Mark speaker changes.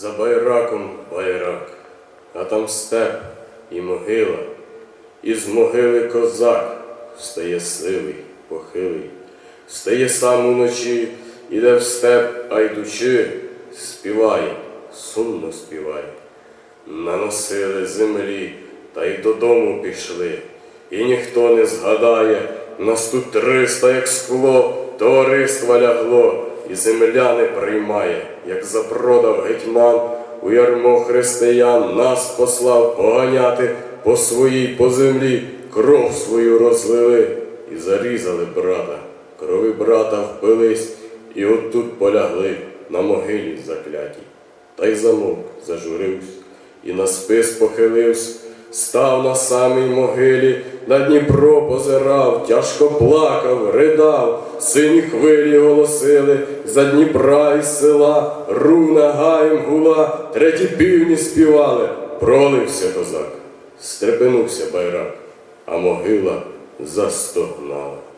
Speaker 1: За байраком байрак, а там степ і могила, і з могили козак встає сивий, похилий, встає сам уночі, іде в степ, а йдучи, співає, сумно співає. Наносили землі, та й додому пішли, і ніхто не згадає, нас тут триста, як скло, товариства лягло, і земля не приймає, як запродав гетьман, у ярмо християн нас послав поганяти по своїй по землі, кров свою розлили і зарізали брата. Крови брата впились, і отут полягли на могилі заклятій. Та й замовк, зажурився, і на спис похилився, став на самій могилі, на Дніпро позирав, тяжко плакав, ридав, сині хвилі голосили, за Дніпра із села, руна гаєм гула, треті півні співали, пролився козак, стрепенувся байрак, а могила застогнала.